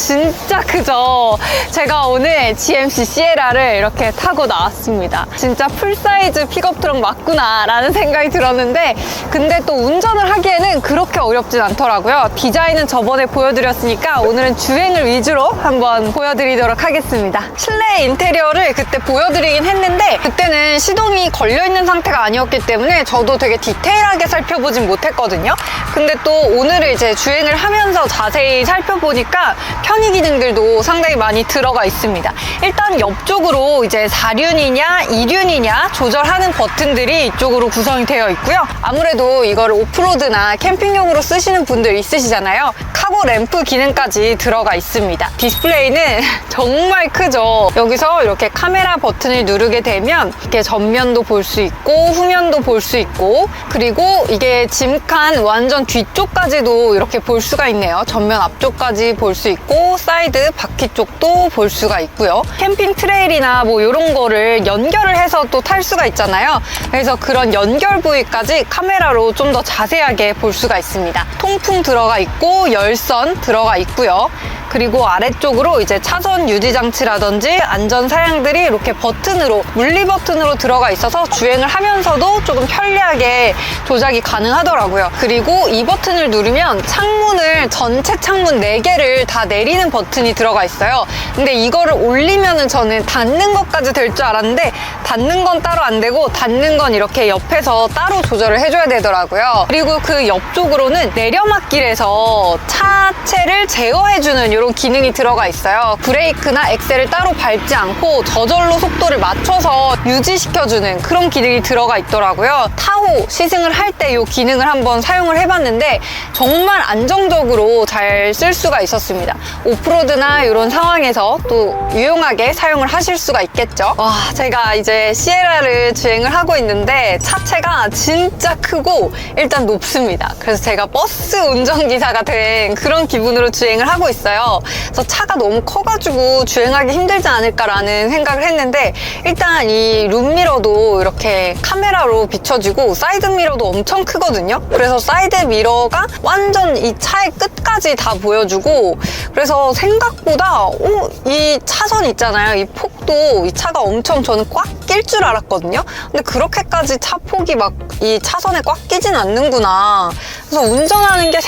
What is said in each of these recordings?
진짜 크죠? 제가 오늘 GMC 시에라를 이렇게 타고 나왔습니다. 진짜 풀사이즈 픽업 트럭 맞구나 라는 생각이 들었는데 근데 또 운전을 하기에는 그렇게 어렵진 않더라고요. 디자인은 저번에 보여드렸으니까 오늘은 주행을 위주로 한번 보여드리도록 하겠습니다. 실내 인테리어를 그때 보여드리긴 했는데 그때는 시동이 걸려있는 상태가 아니었기 때문에 저도 되게 디테일하게 살펴보진 못했거든요. 근데 또 오늘을 이제 주행을 하면서 자세히 살펴보니까 편의 기능들도 상당히 많이 들어가 있습니다. 일단 옆쪽으로 이제 4륜이냐 2륜이냐 조절하는 버튼들이 이쪽으로 구성이 되어 있고요. 아무래도 이걸 오프로드나 캠핑용으로 쓰시는 분들 있으시잖아요. 카고 램프 기능까지 들어가 있습니다. 디스플레이는 정말 크죠. 여기서 이렇게 카메라 버튼을 누르게 되면 이렇게 전면도 볼 수 있고 후면도 볼 수 있고 그리고 이게 짐칸 완전 뒤쪽까지도 이렇게 볼 수가 있네요. 전면 앞쪽까지 볼 수 있고 사이드 바퀴 쪽도 볼 수가 있고요. 캠핑 트레일이나 뭐 이런 거를 연결을 해서 또 탈 수가 있잖아요. 그래서 그런 연결 부위까지 카메라로 좀 더 자세하게 볼 수가 있습니다. 통풍 들어가 있고 열선 들어가 있고요. 그리고 아래쪽으로 이제 차선 유지 장치라든지 안전 사양들이 이렇게 버튼으로 물리 버튼으로 들어가 있어서 주행을 하면서도 조금 편리하게 조작이 가능하더라고요. 그리고 이 버튼을 누르면 창문을 전체 창문 4개를 다 내리는 버튼이 들어가 있어요. 근데 이거를 올리면은 저는 닫는 것까지 될 줄 알았는데 닫는 건 따로 안 되고 닫는 건 이렇게 옆에서 따로 조절을 해줘야 되더라고요. 그리고 그 옆쪽으로는 내려막길에서 차체를 제어해주는 이런 기능이 들어가 있어요. 브레이크나 엑셀을 따로 밟지 않고 저절로 속도를 맞춰서 유지시켜주는 그런 기능이 들어가 있더라고요. 타호 시승을 할 때 이 기능을 한번 사용을 해봤는데 정말 안정적으로 잘 쓸 수가 있었습니다. 오프로드나 이런 상황에서 또 유용하게 사용을 하실 수가 있겠죠. 와, 제가 이제 시에라를 주행을 하고 있는데 차체가 진짜 크고 일단 높습니다. 그래서 제가 버스 운전기사가 된 그런 기분으로 주행을 하고 있어요. 그래서 차가 너무 커가지고 주행하기 힘들지 않을까라는 생각을 했는데 일단 이 룸미러도 이렇게 카메라로 비춰지고 사이드 미러도 엄청 크거든요. 그래서 사이드 미러가 완전 이 차의 끝까지 다 보여주고 그래서 생각보다 오, 이 차선 있잖아요. 이 폭도 이 차가 엄청 저는 꽉 낄 줄 알았거든요. 근데 그렇게까지 차 폭이 막 이 차선에 꽉 끼진 않는구나. 그래서 운전하는 게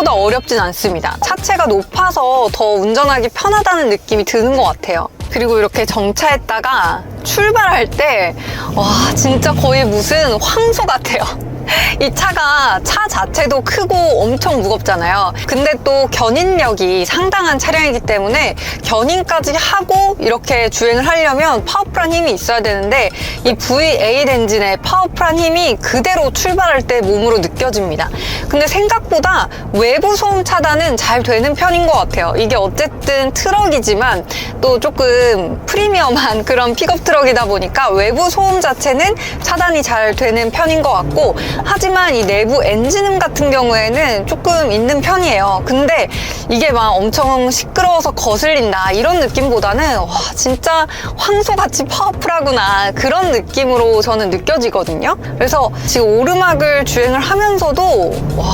생각보다 어렵진 않습니다. 차체가 높아서 더 운전하기 편하다는 느낌이 드는 것 같아요. 그리고 이렇게 정차했다가 출발할 때, 와, 진짜 거의 무슨 황소 같아요. 이 차가 차 자체도 크고 엄청 무겁잖아요. 근데 또 견인력이 상당한 차량이기 때문에 견인까지 하고 이렇게 주행을 하려면 파워풀한 힘이 있어야 되는데 이 V8 엔진의 파워풀한 힘이 그대로 출발할 때 몸으로 느껴집니다. 근데 생각보다 외부 소음 차단은 잘 되는 편인 것 같아요. 이게 어쨌든 트럭이지만 또 조금 프리미엄한 그런 픽업 트럭이다 보니까 외부 소음 자체는 차단이 잘 되는 편인 것 같고 하지만 이 내부 엔진음 같은 경우에는 조금 있는 편이에요. 근데 이게 막 엄청 시끄러워서 거슬린다 이런 느낌보다는 와 진짜 황소같이 파워풀하구나 그런 느낌으로 저는 느껴지거든요. 그래서 지금 오르막을 주행을 하면서도 와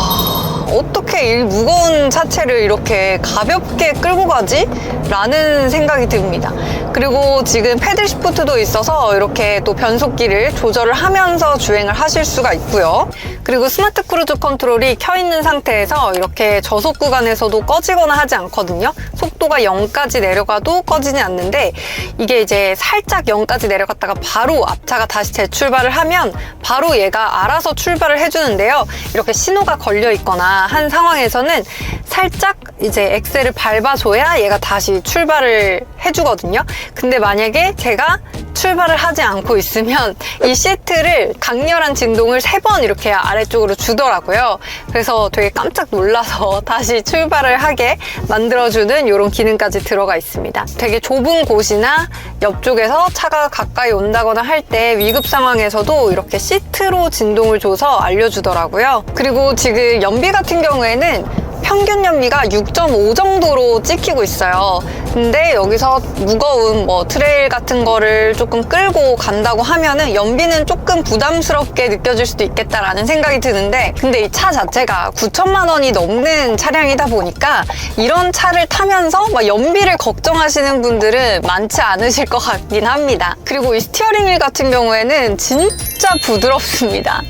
어떻게 이 무거운 차체를 이렇게 가볍게 끌고 가지? 라는 생각이 듭니다. 그리고 지금 패들 시프트도 있어서 이렇게 또 변속기를 조절을 하면서 주행을 하실 수가 있고요. 그리고 스마트 크루즈 컨트롤이 켜있는 상태에서 이렇게 저속 구간에서도 꺼지거나 하지 않거든요. 속도가 0까지 내려가도 꺼지지 않는데 이게 이제 살짝 0까지 내려갔다가 바로 앞차가 다시 재출발을 하면 바로 얘가 알아서 출발을 해주는데요. 이렇게 신호가 걸려 있거나 한 상황에서는 살짝 이제 엑셀을 밟아줘야 얘가 다시 출발을 해주거든요. 근데 만약에 제가 출발을 하지 않고 있으면 이 시트를 강렬한 진동을 세 번 이렇게 아래쪽으로 주더라고요. 그래서 되게 깜짝 놀라서 다시 출발을 하게 만들어주는 이런 기능까지 들어가 있습니다. 되게 좁은 곳이나 옆쪽에서 차가 가까이 온다거나 할 때 위급 상황에서도 이렇게 시트로 진동을 줘서 알려주더라고요. 그리고 지금 연비 같은 경우에는 평균 연비가 6.5 정도로 찍히고 있어요. 근데 여기서 무거운 뭐 트레일 같은 거를 조금 끌고 간다고 하면은 연비는 조금 부담스럽게 느껴질 수도 있겠다라는 생각이 드는데 근데 이 차 자체가 9천만 원이 넘는 차량이다 보니까 이런 차를 타면서 막 연비를 걱정하시는 분들은 많지 않으실 것 같긴 합니다. 그리고 이 스티어링 휠 같은 경우에는 진짜 부드럽습니다.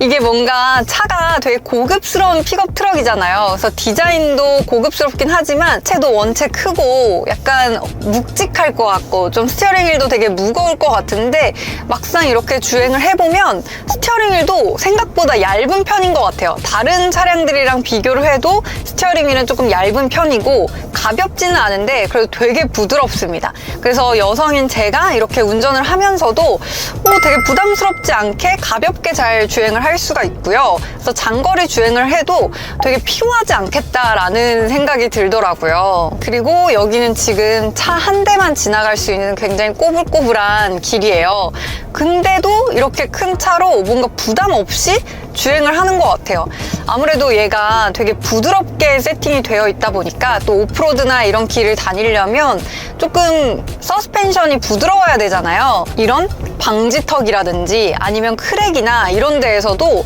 이게 뭔가 차가 되게 고급스러운 픽업 트럭이잖아요. 그래서 디자인도 고급스럽긴 하지만 채도 원체 크고 약간 묵직할 것 같고 좀 스티어링 휠도 되게 무거울 것 같은데 막상 이렇게 주행을 해보면 스티어링 휠도 생각보다 얇은 편인 것 같아요. 다른 차량들이랑 비교를 해도 스티어링 휠은 조금 얇은 편이고 가볍지는 않은데 그래도 되게 부드럽습니다. 그래서 여성인 제가 이렇게 운전을 하면서도 오, 되게 부담스럽지 않게 가볍게 잘 주행을 할 수가 있고요. 그래서 장거리 주행을 해도 되게 피곤하지 않겠다라는 생각이 들더라고요. 그리고 여기는 지금 차 한 대만 지나갈 수 있는 굉장히 꼬불꼬불한 길이에요. 근데도 이렇게 큰 차로 뭔가 부담 없이 주행을 하는 것 같아요. 아무래도 얘가 되게 부드럽게 세팅이 되어 있다 보니까 또 오프로드나 이런 길을 다니려면 조금 서스펜션이 부드러워야 되잖아요. 이런 방지턱이라든지 아니면 크랙이나 이런 데에서도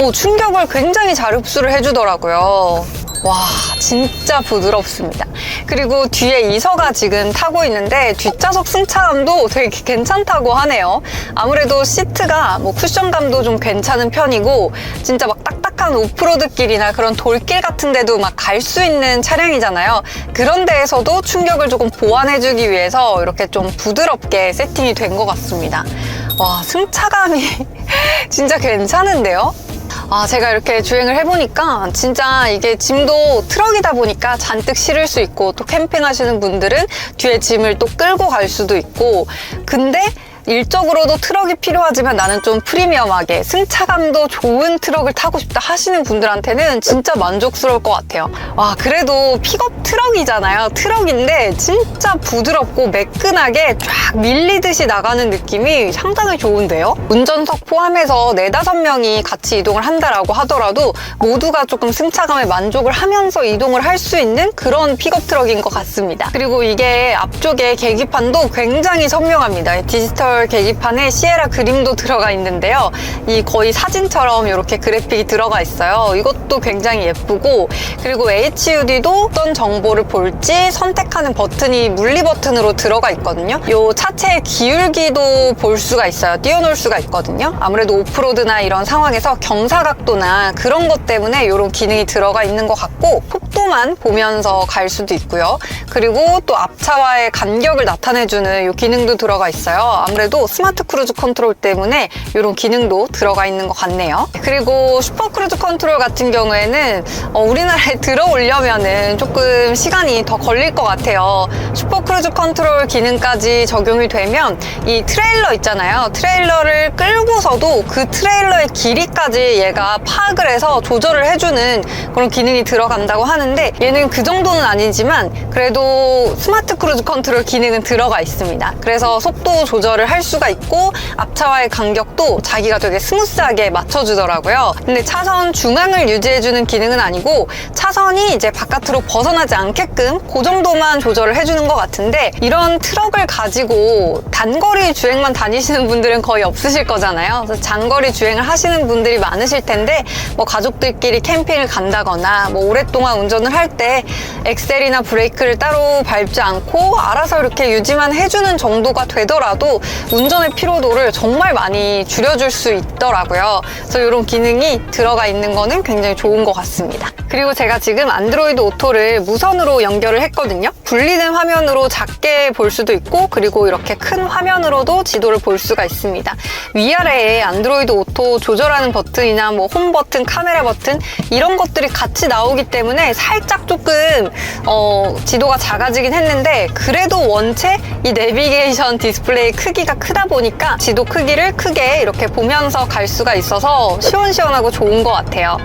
오, 충격을 굉장히 잘 흡수를 해주더라고요. 와 진짜 부드럽습니다. 그리고 뒤에 이서가 지금 타고 있는데 뒷좌석 승차감도 되게 괜찮다고 하네요. 아무래도 시트가 뭐 쿠션감도 좀 괜찮은 편이고 진짜 막 딱딱한 오프로드 길이나 그런 돌길 같은 데도 막 갈 수 있는 차량이잖아요. 그런 데에서도 충격을 조금 보완해주기 위해서 이렇게 좀 부드럽게 세팅이 된 것 같습니다. 와 승차감이 진짜 괜찮은데요 아, 제가 이렇게 주행을 해보니까 진짜 이게 짐도 트럭이다 보니까 잔뜩 실을 수 있고 또 캠핑 하시는 분들은 뒤에 짐을 또 끌고 갈 수도 있고. 근데 일적으로도 트럭이 필요하지만 나는 좀 프리미엄하게 승차감도 좋은 트럭을 타고 싶다 하시는 분들한테는 진짜 만족스러울 것 같아요. 와, 그래도 픽업 트럭이잖아요. 트럭인데 진짜 부드럽고 매끈하게 쫙 밀리듯이 나가는 느낌이 상당히 좋은데요? 운전석 포함해서 네다섯 명이 같이 이동을 한다라고 하더라도 모두가 조금 승차감에 만족을 하면서 이동을 할 수 있는 그런 픽업 트럭인 것 같습니다. 그리고 이게 앞쪽에 계기판도 굉장히 선명합니다. 디지털 계기판에 시에라 그림도 들어가 있는데요. 이 거의 사진처럼 이렇게 그래픽이 들어가 있어요. 이것도 굉장히 예쁘고 그리고 HUD도 어떤 정보를 볼지 선택하는 버튼이 물리 버튼으로 들어가 있거든요. 이 차체의 기울기도 볼 수가 있어요. 띄워놓을 수가 있거든요. 아무래도 오프로드나 이런 상황에서 경사각도나 그런 것 때문에 이런 기능이 들어가 있는 것 같고 속도만 보면서 갈 수도 있고요. 그리고 또 앞차와의 간격을 나타내주는 이 기능도 들어가 있어요. 아무래도 스마트 크루즈 컨트롤 때문에 이런 기능도 들어가 있는 것 같네요. 그리고 슈퍼 크루즈 컨트롤 같은 경우에는 어, 우리나라에 들어오려면은 조금 시간이 더 걸릴 것 같아요. 슈퍼 크루즈 컨트롤 기능까지 적용이 되면 이 트레일러 있잖아요. 트레일러를 끌고서도 그 트레일러의 길이까지 얘가 파악을 해서 조절을 해주는 그런 기능이 들어간다고 하는데 얘는 그 정도는 아니지만 그래도 스마트 크루즈 컨트롤 기능은 들어가 있습니다. 그래서 속도 조절을 할 수가 있고 앞차와의 간격도 자기가 되게 스무스하게 맞춰주더라고요. 근데 차선 중앙을 유지해주는 기능은 아니고 차선이 이제 바깥으로 벗어나지 않게끔 그 정도만 조절을 해주는 것 같은데 이런 트럭을 가지고 단거리 주행만 다니시는 분들은 거의 없으실 거잖아요. 그래서 장거리 주행을 하시는 분들이 많으실 텐데 뭐 가족들끼리 캠핑을 간다거나 뭐 오랫동안 운전을 할 때 엑셀이나 브레이크를 따로 밟지 않고 알아서 이렇게 유지만 해주는 정도가 되더라도 운전의 피로도를 정말 많이 줄여줄 수 있더라고요. 그래서 이런 기능이 들어가 있는 거는 굉장히 좋은 것 같습니다. 그리고 제가 지금 안드로이드 오토를 무선으로 연결을 했거든요. 분리된 화면으로 작게 볼 수도 있고 그리고 이렇게 큰 화면으로도 지도를 볼 수가 있습니다. 위아래에 안드로이드 오토 조절하는 버튼이나 뭐 홈 버튼, 카메라 버튼 이런 것들이 같이 나오기 때문에 살짝 조금 어, 지도가 작아지긴 했는데 그래도 원체 이 내비게이션 디스플레이 크기가 사이즈가 크다 보니까 지도 크기를 크게 이렇게 보면서 갈 수가 있어서 시원시원하고 좋은 것 같아요.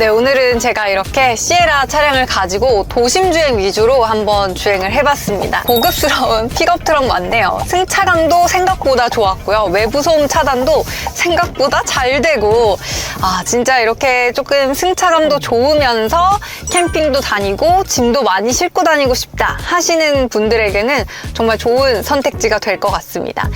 네, 오늘은 제가 이렇게 시에라 차량을 가지고 도심 주행 위주로 한번 주행을 해봤습니다. 고급스러운 픽업 트럭 맞네요. 승차감도 생각보다 좋았고요. 외부 소음 차단도 생각보다 잘 되고, 아, 진짜 이렇게 조금 승차감도 좋으면서 캠핑도 다니고 짐도 많이 싣고 다니고 싶다 하시는 분들에게는 정말 좋은 선택지가 될 것 같습니다.